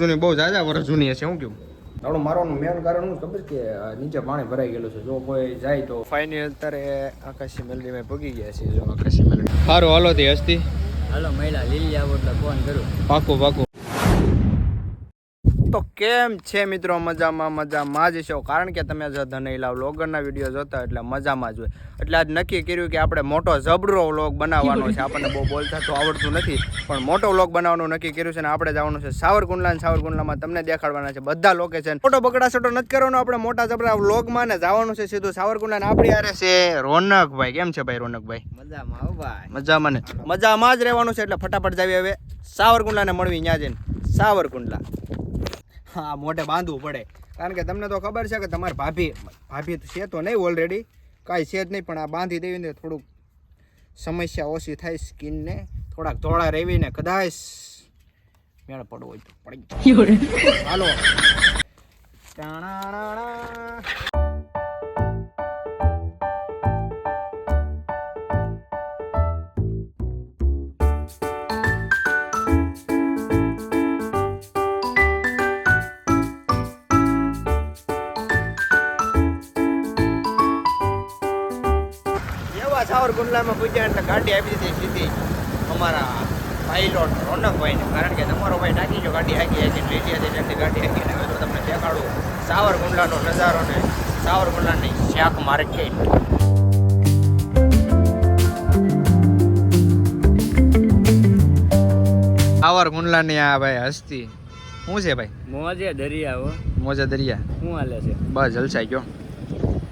જૂની બહુ જાજા વર્ષ જૂની હશે હું કેવું તાળું મારવાનું મેન કારણ શું ખબર છે કે નીચે પાણી ભરાઈ ગયેલું છે. જો કોઈ જાય તો ફાઇનલ અત્યારે આકાશી મેલડીમાં પગી ગયા છે જો આકાશી મેલડી. સારું હાલો તે હસ્તી. હાલો મહિલા લીલી આવો એટલે ફોન કરું. પાકું પાકું. તો કેમ છે મિત્રો? મજામાં મજામાં જ છો? કારણ કે તમે જો ધનૈલા વ્લોગરના વીડિયો જોતા એટલે મજામાં જ હોય. એટલે આજ નક્કી કર્યું કે આપણે મોટો જબરો વ્લોગ બનાવવાનો છે. આપણને બહુ બોલતા તો આવડતું નથી પણ મોટો વ્લોગ બનાવવાનું નક્કી કર્યું છે અને આપણે જવાનું છે સાવરકુંડલા સાવરકુંડલામાં તમને દેખાડવાના છે બધા લોકેશન મોટો બગડાસોટો નથી કરવાનો આપણે મોટા જબરા વ્લોગમાં ને જવાનું છે સીધું સાવરકુંડલા આપણી હારે છે રોનકભાઈ. કેમ છે ભાઈ રોનકભાઈ? મજામાં ભાઈ. મજામાં ને? મજામાં જ રહેવાનું છે એટલે ફટાફટ જાવી હવે સાવરકુંડલાને મળવી ત્યાં જઈને. સાવરકુંડલા. હા મોઢે બાંધવું પડે. કારણ કે તમને તો ખબર છે કે તમારી ભાભી ભાભી છે તો નહીં ઓલરેડી કાંઈ છે જ નહીં પણ આ બાંધી દેવીને થોડુંક સમસ્યા ઓછી થાય સ્કિનને. થોડાક ધોળા રહેવીને કદાચ મેળ પડવો હોય તો પડી હાલો. ટાણાણાણા. સાવરકુંડલામાં પૂજ્યા એટલે ગાડી આપી દીધી સીધી અમારા પાઇલોટ રોનકભાઈને. કારણ કે તમારો ભાઈ નાખી જો ગાડી હાકી હાકી રેડિયા છે ત્યાંથી ગાડી હાકીને હવે તો તમને દેખાડું. સાવરકુંડલાનો નજારો ને સાવરકુંડલાની શાક માર્કેટ સાવરકુંડલાની આ ભાઈ હસ્તી. શું છે ભાઈ? મોજે દરિયા હો. મોજા દરિયા. શું હાલે છે? બસ જલસાઈ ગયો.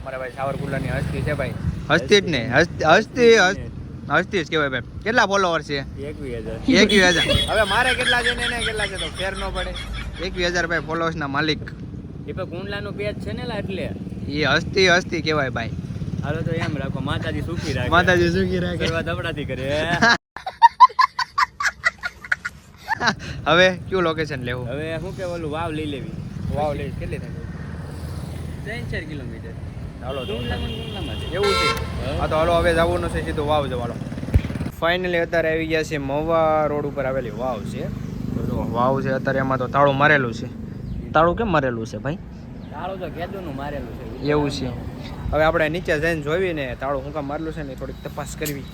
મારા ભાઈ સાવરકુંડલાની હસ્તી છે ભાઈ. હસ્તી જ ને હસ્તી હસ્તી હસ્તી જ કહેવાય ભાઈ કેટલા ફોલોવર છે? એકવીસ હજાર. એકવીસ હજાર. હવે મારે કેટલા છે ને કેટલા છે તો ફેર ન પડે. એકવીસ હજાર ભાઈ ફોલોવર્સના માલિક. એ પણ કુંડલાનું પેજ છે ને લા. એટલે એ હસ્તી હસ્તી કહેવાય ભાઈ. હાલો તો એમ રાખો માતાજી સુખી રાખે. માતાજી સુખી રાખે. કરવા દબડાથી કરે. હવે કયું લોકેશન લેવું? હવે શું કે ઓલું વાવ લઈ લેવી. વાવ લઈ કેટલી થાય? ત્રણ ચાર કિલોમીટર. હાલો ને એવું છે. હા તો હાલો હવે જવાનું છે સીધું વાવ જવાનો. ફાઇનલી અત્યારે આવી ગયા છે મવા રોડ ઉપર આવેલી વાવ છે. તો વાવ છે અત્યારે એમાં તો તાળું મારેલું છે. તાળું કેમ મારેલું છે ભાઈ? તાળું તો કેદુનું મારેલું છે. એવું છે. હવે આપણે નીચે જઈને જોઈને તાળું હું કામ મારેલું છે ને થોડીક તપાસ કરવી.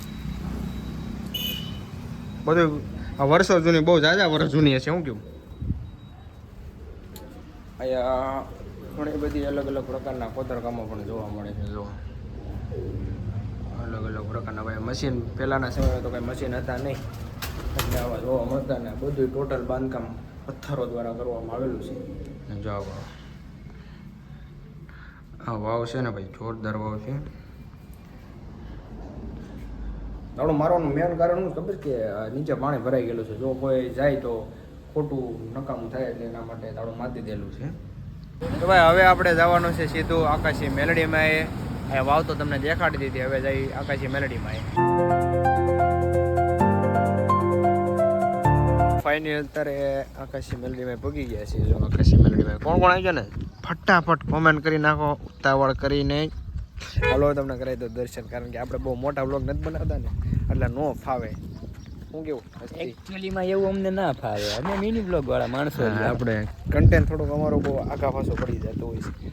બધું આ વર્ષો જૂની બહુ જાજા વર્ષ જૂની હશે હું કેવું અહીંયા ઘણી બધી અલગ અલગ પ્રકારના કોતરકામો પણ જોવા મળે છે, જો. અલગ અલગ પ્રકારના ભાઈ મશીન, પહેલાંના સમયમાં તો કંઈ મશીન હતા નહીં. એટલે આવા જોવા મળતા ને બધું ટોટલ બાંધકામ પથ્થરો દ્વારા કરવામાં આવેલું છે. ને જો આ વાવ. છે ને ભાઈ, જોરદાર વાવ છે. તાળું મારવાનું મેન કારણ શું ખબર કે નીચે પાણી ભરાઈ ગયેલું છે. જો કોઈ જાય તો ખોટું નકામું થાય એટલે એના માટે તાળું માતી દેલું છે. તો ભાઈ, હવે આપણે જવાનું છે સીધું આકાશી મેલડીમાં એ વાવ તો તમને દેખાડી દીધી, હવે જઈ આકાશી મેલડીમાં ફાઇનલ અત્યારે આકાશી મેલડીમાં પૂગી ગયા છે. જો આકાશી મેલડીમાં કોણ કોણ આવી ને? ફટાફટ કોમેન્ટ કરી નાખો, ઉતાવળ કરીને. હલો, તમને કરાવી દો દર્શન, કારણ કે આપણે બહુ મોટા બ્લોગ નથી બનાવતા ને, એટલે નો ફાવે. શું કેવું? એકચ્યુઅલીમાં એવું અમને ના ફાવે. અમે મિની બ્લોગ વાળા માણસો આપણે કન્ટેન્ટ થોડુંક અમારો બહુ આખા પાછો પડી જતો હોય છે.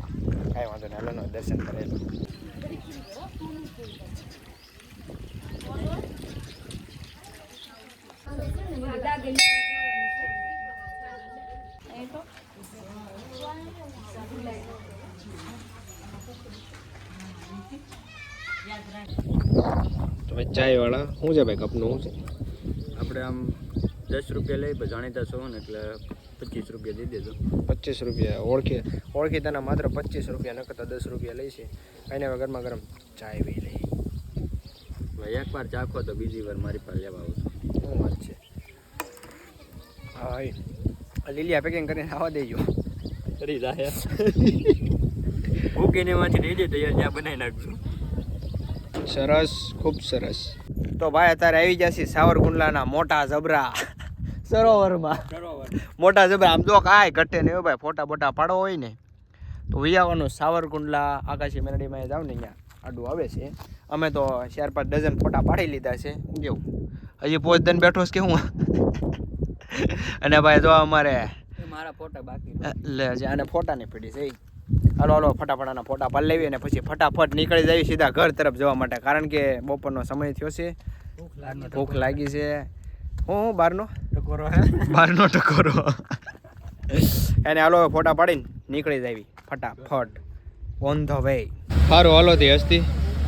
કાંઈ વાંધો નહીં હલનો દર્શન કરેલું તો ભાઈ ચાય વાળા શું છે ભાઈ કપનું શું છે? આપણે આમ દસ રૂપિયા લઈ જાણીતા છો ને એટલે પચીસ રૂપિયા દઈ દેજો. પચીસ રૂપિયા ઓળખી ઓળખી તને માત્ર પચીસ રૂપિયા ન કરતા દસ રૂપિયા લઈ છે. એને હવે ગરમા ગરમ ચાય બી લઈ. ભાઈ એકવાર ચાખો તો બીજી વાર મારી પાસે લેવા આવું શું વાત છે? હા લીલિયા પેકિંગ કરીને આવવા દેજો. કરી જાય. ઓકે ને એમાંથી દઈ દે તૈયાર ત્યાં બનાવી નાખજો. સરસ ખૂબ સરસ. તો ભાઈ અત્યારે આવી જશે સાવરકુંડલાના મોટા જબરા સરોવરમાં. મોટા જબરા આમ જો કાંઈ ઘટે નહીં ભાઈ ફોટા બોટા પાડો હોય ને તો વિયાવાનું સાવરકુંડલા આકાશી મેરડીમાં જાવ ને અહીંયા. આડું આવે છે. અમે તો ચાર પાંચ ડઝન ફોટા પાડી લીધા છે. જેવું હજી પોચ દન બેઠો છે કે હું? અને ભાઈ જો અમારે મારા ફોટા બાકી લે આને ફોટા નહીં પડી છે. હાલો હાલો ફટાફટ આના ફોટા પાડી લેવી અને પછી ફટાફટ નીકળી જઈએ સીધા ઘર તરફ જવા માટે. કારણ કે બપોરનો સમય થયો છે. ભૂખ લાગી છે. હું હું બહારનો? ટકોરો બહારનો ટકોરો. એને હાલો ફોટા પાડીને નીકળી જાવી. ફટાફટ. ઓન ધ વે સારું હાલો તે હસ્તી.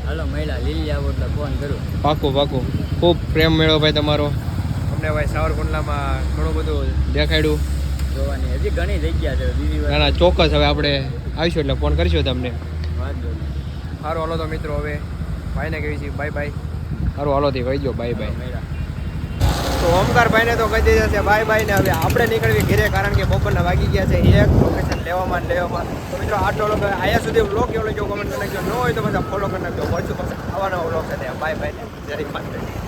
હાલો મહિલા લીલી આવો એટલે ફોન કરું. પાકું પાકું. ખૂબ પ્રેમ મેળો ભાઈ તમારો. અમને ભાઈ સાવરકુંડલામાં ઘણું બધું દેખાડ્યું. જોવાની. હજી ઘણી જગ્યા છે બીજી ના ચોક્કસ હવે આપણે આવીશું એટલે ફોન કરીશું તમને. સારું હાલો તો મિત્રો હવે. ભાઈને કહીએ છીએ બાય બાય સારું હાલો થી કહી દો બાય બાય તો ઓમકાર ભાઈને તો કહી દીધા છે બાય બાય ને હવે આપણે નીકળવી ઘેરે કારણ કે બપોરના વાગી ગયા છે. એક લોકેશન લેવામાં ને લેવામાં. તો મિત્રો આટલો લોકો આયા સુધી બ્લોગ કેવો લાગ્યો? કોમેન્ટ કરી નાખજો. ન હોય તો બધા ફોલો કરી નાખજો. મળશું પછી આવા બ્લોગ સાથે. બાય બાય જય માતાજી.